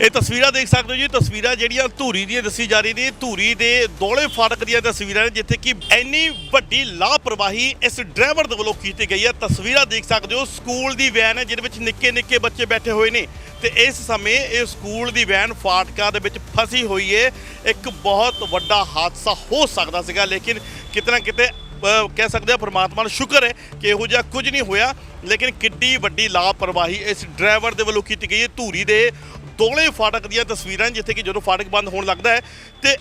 ਇਹ ਤਸਵੀਰਾਂ ਦੇਖ ਸਕਦੇ ਹੋ ਜੀ, ਤਸਵੀਰਾਂ ਜਿਹੜੀਆਂ ਧੂਰੀ ਦੀਆਂ ਦੱਸੀ ਜਾ ਰਹੀ ਨੇ, ਧੂਰੀ ਦੇ ਦੋਲੇ ਫਾਟਕ ਦੀਆਂ ਤਸਵੀਰਾਂ ਨੇ, ਜਿੱਥੇ ਕਿ ਇੰਨੀ ਵੱਡੀ ਲਾਪਰਵਾਹੀ ਇਸ ਡਰਾਈਵਰ ਦੇ ਵੱਲੋਂ ਕੀਤੀ ਗਈ ਹੈ। ਤਸਵੀਰਾਂ ਦੇਖ ਸਕਦੇ ਹੋ, ਸਕੂਲ ਦੀ ਵੈਨ ਹੈ, ਜਿਹਦੇ ਵਿੱਚ ਨਿੱਕੇ ਨਿੱਕੇ ਬੱਚੇ ਬੈਠੇ ਹੋਏ ਨੇ। ਤੇ ਇਸ ਸਮੇਂ ਇਹ ਸਕੂਲ ਦੀ ਵੈਨ ਫਾਟਕਾਂ ਦੇ ਵਿੱਚ ਫਸੀ ਹੋਈ ਹੈ। ਇੱਕ ਬਹੁਤ ਵੱਡਾ ਹਾਦਸਾ ਹੋ ਸਕਦਾ ਸੀਗਾ, ਲੇਕਿਨ ਕਿਤੇ ਨਾ ਕਿਤੇ ਕਹਿ ਸਕਦੇ ਆ ਪ੍ਰਮਾਤਮਾ ਨੂੰ ਸ਼ੁਕਰ ਹੈ ਕਿ ਇਹੋ ਜਿਹਾ ਕੁਝ ਨਹੀਂ ਹੋਇਆ। ਲੇਕਿਨ ਕਿੱਡੀ ਵੱਡੀ ਲਾਪਰਵਾਹੀ ਇਸ ਡਰਾਈਵਰ ਦੇ ਵੱਲੋਂ ਕੀਤੀ ਗਈ ਹੈ। ਧੂਰੀ ਦੇ ਦੋਲੇ ਫਾਟਕ ਦੀਆਂ ਤਸਵੀਰਾਂ ਨੇ, ਜਿੱਥੇ ਕਿ ਜਦੋਂ ਫਾਟਕ ਬੰਦ ਹੋਣ ਲੱਗਦਾ ਹੈ ਤੇ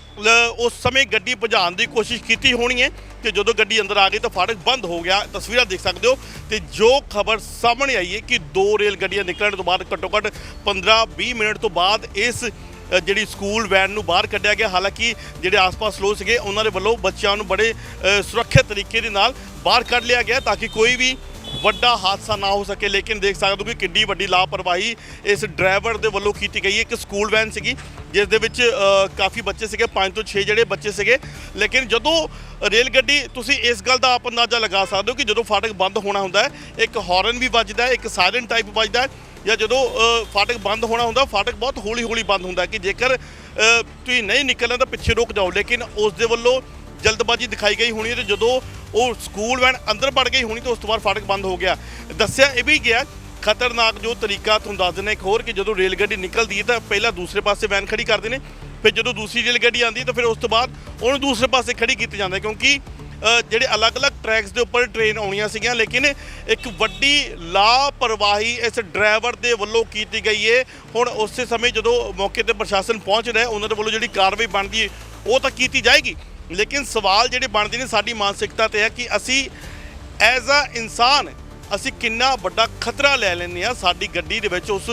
ਉਸ ਸਮੇਂ ਗੱਡੀ ਭਜਾਉਣ ਦੀ ਕੋਸ਼ਿਸ਼ ਕੀਤੀ ਹੋਣੀ ਹੈ ਤੇ ਜਦੋਂ ਗੱਡੀ ਅੰਦਰ ਆ ਗਈ ਤਾਂ ਫਾਟਕ ਬੰਦ ਹੋ ਗਿਆ। ਤਸਵੀਰਾਂ ਦੇਖ ਸਕਦੇ ਹੋ ਤੇ ਜੋ ਖਬਰ ਸਾਹਮਣੇ ਆਈ ਹੈ ਕਿ ਦੋ ਰੇਲ ਗੱਡੀਆਂ ਨਿਕਲਣ ਤੋਂ ਬਾਅਦ ਘੱਟੋ ਘੱਟ 15-20 ਮਿੰਟ ਤੋਂ ਬਾਅਦ ਇਸ ਜਿਹੜੀ ਸਕੂਲ ਵੈਨ ਨੂੰ ਬਾਹਰ ਕੱਢਿਆ ਗਿਆ। ਹਾਲਾਂਕਿ ਜਿਹੜੇ ਆਸ-ਪਾਸ ਲੋਕ ਸੀਗੇ ਉਹਨਾਂ ਦੇ ਵੱਲੋਂ ਬੱਚਿਆਂ ਨੂੰ ਬੜੇ ਸੁਰੱਖਿਅਤ ਤਰੀਕੇ ਦੇ ਨਾਲ ਬਾਹਰ ਕੱਢ ਲਿਆ ਗਿਆ ਤਾਂ ਕਿ ਕੋਈ ਵੀ ਵੱਡਾ ਹਾਦਸਾ ਨਾ ਹੋ ਸਕੇ, ਲੇਕਿਨ ਦੇਖ ਸਕਦੇ ਹੋ ਕਿ ਕਿੰਨੀ ਵੱਡੀ ਲਾਪਰਵਾਹੀ ਇਸ ਡਰਾਈਵਰ ਦੇ ਵੱਲੋਂ ਕੀਤੀ ਗਈ ਹੈ। ਇੱਕ ਸਕੂਲ ਵੈਨ ਸੀਗੀ, ਜਿਸ ਦੇ ਵਿੱਚ ਕਾਫੀ ਬੱਚੇ ਸੀਗੇ 5 ਤੋਂ 6 ਜਿਹੜੇ ਬੱਚੇ ਸੀਗੇ। ਲੇਕਿਨ ਜਦੋਂ ਰੇਲ ਗੱਡੀ, ਤੁਸੀਂ ਇਸ ਗੱਲ ਦਾ ਆਪ ਅੰਦਾਜ਼ਾ ਲਗਾ ਸਕਦੇ ਹੋ ਕਿ ਜਦੋਂ ਫਾਟਕ ਬੰਦ ਹੋਣਾ ਹੁੰਦਾ ਹੈ, ਇੱਕ ਹਾਰਨ ਵੀ ਵੱਜਦਾ ਹੈ, ਇੱਕ ਸਾਇਰਨ ਟਾਈਪ ਵੱਜਦਾ ਹੈ, ਜਾਂ ਜਦੋਂ ਫਾਟਕ ਬੰਦ ਹੋਣਾ ਹੁੰਦਾ, ਫਾਟਕ ਬਹੁਤ ਹੌਲੀ ਹੌਲੀ ਬੰਦ ਹੁੰਦਾ ਕਿ ਜੇਕਰ ਤੁਸੀਂ ਨਹੀਂ ਨਿਕਲਣਾ ਤਾਂ ਪਿੱਛੇ ਰੁਕ ਜਾਓ। ਲੇਕਿਨ ਉਸ ਦੇ ਵੱਲੋਂ ਜਲਦਬਾਜ਼ੀ ਦਿਖਾਈ ਗਈ ਹੋਣੀ ਹੈ ਤੇ ਜਦੋਂ ਉਹ ਸਕੂਲ ਵੈਨ ਅੰਦਰ ਵੜ ਗਈ ਹੋਣੀ ਤਾਂ ਉਸ ਤੋਂ ਬਾਅਦ ਫਾਟਕ ਬੰਦ ਹੋ ਗਿਆ। ਦੱਸਿਆ ਇਹ ਵੀ ਗਿਆ, ਖਤਰਨਾਕ ਜੋ ਤਰੀਕਾ ਤੁਹਾਨੂੰ ਦੱਸ ਦਿੰਦੇ ਇੱਕ ਹੋਰ ਕਿ ਜਦੋਂ ਰੇਲ ਗੱਡੀ ਨਿਕਲਦੀ ਹੈ ਤਾਂ ਪਹਿਲਾਂ ਦੂਸਰੇ ਪਾਸੇ ਵੈਨ ਖੜੀ ਕਰਦੇ ਨੇ, ਫਿਰ ਜਦੋਂ ਦੂਸਰੀ ਰੇਲ ਗੱਡੀ ਆਉਂਦੀ ਹੈ ਤਾਂ ਫਿਰ ਉਸ ਤੋਂ ਬਾਅਦ ਉਹਨੂੰ ਦੂਸਰੇ ਪਾਸੇ ਖੜੀ ਕੀਤੀ ਜਾਂਦਾ ਕਿਉਂਕਿ ਜਿਹੜੇ ਅਲੱਗ-ਅਲੱਗ ਟਰੈਕਸ ਦੇ ਉੱਪਰ ਟ੍ਰੇਨ ਆਉਣੀਆਂ ਸੀਗੀਆਂ, ਲੇਕਿਨ ਇੱਕ ਵੱਡੀ ਲਾਪਰਵਾਹੀ ਇਸ ਡਰਾਈਵਰ ਦੇ ਵੱਲੋਂ ਕੀਤੀ ਗਈ ਹੈ। ਹੁਣ ਉਸੇ ਸਮੇਂ ਜਦੋਂ ਮੌਕੇ ਤੇ ਪ੍ਰਸ਼ਾਸਨ ਪਹੁੰਚ ਰਿਹਾ ਉਹਨਾਂ ਦੇ ਵੱਲੋਂ ਜਿਹੜੀ ਕਾਰਵਾਈ ਬਣਦੀ ਹੈ, ਉਹ ਤਾਂ ਕੀਤੀ ਜਾਏਗੀ। ਲੇਕਿਨ ਸਵਾਲ ਜਿਹੜੇ ਬਣਦੇ ਨੇ ਸਾਡੀ ਮਾਨਸਿਕਤਾ ਤੇ ਹੈ ਕਿ ਅਸੀਂ ਐਜ਼ ਅ ਇਨਸਾਨ, ਅਸੀਂ ਕਿੰਨਾ ਵੱਡਾ ਖਤਰਾ ਲੈ ਲੈਂਦੇ ਆ ਸਾਡੀ ਗੱਡੀ ਦੇ ਵਿੱਚ, ਉਸ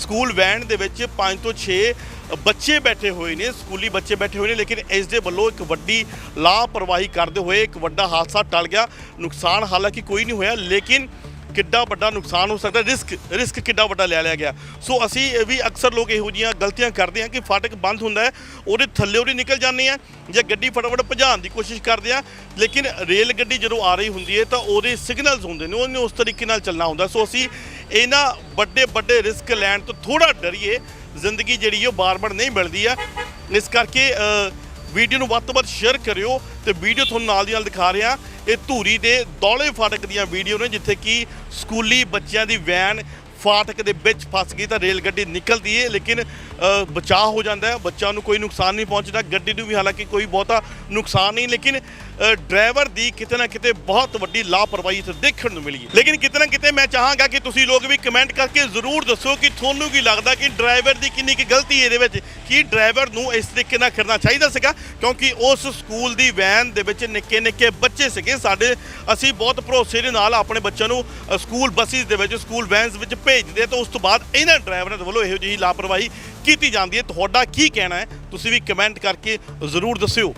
ਸਕੂਲ ਵੈਨ ਦੇ ਵਿੱਚ 5 ਤੋਂ 6 ਬੱਚੇ ਬੈਠੇ ਹੋਏ ਨੇ, ਸਕੂਲੀ ਬੱਚੇ ਬੈਠੇ ਹੋਏ ਨੇ, ਲੇਕਿਨ ਇਸ ਦੇ ਵੱਲੋਂ ਇੱਕ ਵੱਡੀ ਲਾਪਰਵਾਹੀ ਕਰਦੇ ਹੋਏ ਇੱਕ ਵੱਡਾ ਹਾਦਸਾ ਟਲ ਗਿਆ। ਨੁਕਸਾਨ ਹਾਲਾਂਕਿ ਕੋਈ ਨਹੀਂ ਹੋਇਆ, ਲੇਕਿਨ ਕਿੱਡਾ ਵੱਡਾ ਨੁਕਸਾਨ ਹੋ ਸਕਦਾ ਰਿਸਕ ਰਿਸਕ ਕਿੱਡਾ ਵੱਡਾ ਲੈ ਲਿਆ ਗਿਆ। ਸੋ ਅਸੀਂ ਵੀ ਅਕਸਰ ਲੋਕ ਇਹੋ ਜੀਆਂ ਗਲਤੀਆਂ ਕਰਦੇ ਆ ਕਿ ਫਾਟਕ ਬੰਦ ਹੁੰਦਾ ਹੈ, ਉਹਦੇ ਥੱਲੇ ਉਹਦੀ ਨਿਕਲ ਜਾਂਦੇ ਆ ਜਾਂ ਗੱਡੀ ਫਟਾਫਟ ਭਜਾਉਣ ਦੀ ਕੋਸ਼ਿਸ਼ ਕਰਦੇ ਆ ਲੇਕਿਨ ਰੇਲ ਗੱਡੀ ਜਦੋਂ ਆ ਰਹੀ ਹੁੰਦੀ ਹੈ ਤਾਂ ਉਹਦੇ ਸਿਗਨਲਸ ਹੁੰਦੇ ਨੇ, ਉਹਨੇ ਉਸ ਤਰੀਕੇ ਨਾਲ ਚੱਲਣਾ ਹੁੰਦਾ। ਸੋ ਅਸੀਂ ਇਹਨਾਂ ਵੱਡੇ ਵੱਡੇ ਰਿਸਕ ਲੈਣ ਤੋਂ ਥੋੜਾ ਡਰੀਏ। ਜ਼ਿੰਦਗੀ ਜਿਹੜੀ ਉਹ ਬਾਰ-ਬਾਰ ਨਹੀਂ ਮਿਲਦੀ ਆ। ਇਸ ਕਰਕੇ ਵੀਡੀਓ ਨੂੰ ਵੱਧ ਤੋਂ ਵੱਧ ਸ਼ੇਅਰ ਕਰਿਓ ਤੇ ਵੀਡੀਓ ਤੁਹਾਨੂੰ ਨਾਲ ਦੀ ਨਾਲ ਦਿਖਾ ਰਿਹਾ ਇਹ ਧੂਰੀ ਦੇ ਦੌਲੇ ਫਾਟਕ ਦੀਆਂ ਵੀਡੀਓ ਨੇ, ਜਿੱਥੇ ਕਿ ਸਕੂਲੀ ਬੱਚਿਆਂ ਦੀ ਵੈਨ ਫਾਟਕ ਦੇ ਵਿੱਚ ਫਸ ਗਈ ਤਾਂ ਰੇਲ ਗੱਡੀ ਨਿਕਲਦੀ ਹੈ ਲੇਕਿਨ ਬਚਾਅ ਹੋ ਜਾਂਦਾ ਹੈ, ਬੱਚਿਆਂ ਨੂੰ ਕੋਈ ਨੁਕਸਾਨ ਨਹੀਂ ਪਹੁੰਚਦਾ, ਗੱਡੀ ਨੂੰ ਵੀ ਹਾਲਾਂਕਿ ਕੋਈ ਬਹੁਤਾ ਨੁਕਸਾਨ ਨਹੀਂ, ਲੇਕਿਨ ਡਰਾਈਵਰ ਦੀ ਕਿਤੇ ਨਾ ਕਿਤੇ ਬਹੁਤ ਵੱਡੀ ਲਾਪਰਵਾਹੀ ਇੱਥੇ ਦੇਖਣ ਨੂੰ ਮਿਲੀ ਹੈ। ਲੇਕਿਨ ਕਿਤੇ ਨਾ ਕਿਤੇ ਮੈਂ ਚਾਹਾਂਗਾ ਕਿ ਤੁਸੀਂ ਲੋਕ ਵੀ ਕਮੈਂਟ ਕਰਕੇ ਜ਼ਰੂਰ ਦੱਸੋ ਕਿ ਤੁਹਾਨੂੰ ਕੀ ਲੱਗਦਾ ਕਿ ਡਰਾਈਵਰ ਦੀ ਕਿੰਨੀ ਕੀ ਗਲਤੀ ਇਹਦੇ ਵਿੱਚ, ਕੀ ਡਰਾਈਵਰ ਨੂੰ ਇਸ ਤਰੀਕੇ ਨਾਲ ਕਰਨਾ ਚਾਹੀਦਾ ਸੀਗਾ? ਕਿਉਂਕਿ ਉਸ ਸਕੂਲ ਦੀ ਵੈਨ ਦੇ ਵਿੱਚ ਨਿੱਕੇ ਨਿੱਕੇ ਬੱਚੇ ਸੀਗੇ, ਸਾਡੇ ਅਸੀਂ ਬਹੁਤ ਭਰੋਸੇ ਦੇ ਨਾਲ ਆਪਣੇ ਬੱਚਿਆਂ ਨੂੰ ਸਕੂਲ ਬੱਸਿਸ ਦੇ ਵਿੱਚ, ਸਕੂਲ ਵੈਨਸ ਵਿੱਚ ਭੇਜਦੇ ਤਾਂ ਉਸ ਤੋਂ ਬਾਅਦ ਇਹਨਾਂ ਡਰਾਈਵਰਾਂ ਦੇ ਵੱਲੋਂ ਇਹੋ ਜਿਹੀ ਲਾਪਰਵਾਹੀ ਕੀਤੀ ਜਾਂਦੀ ਹੈ। ਤੁਹਾਡਾ ਕੀ ਕਹਿਣਾ ਹੈ? ਤੁਸੀਂ ਵੀ ਕਮੈਂਟ ਕਰਕੇ ਜ਼ਰੂਰ ਦੱਸਿਓ।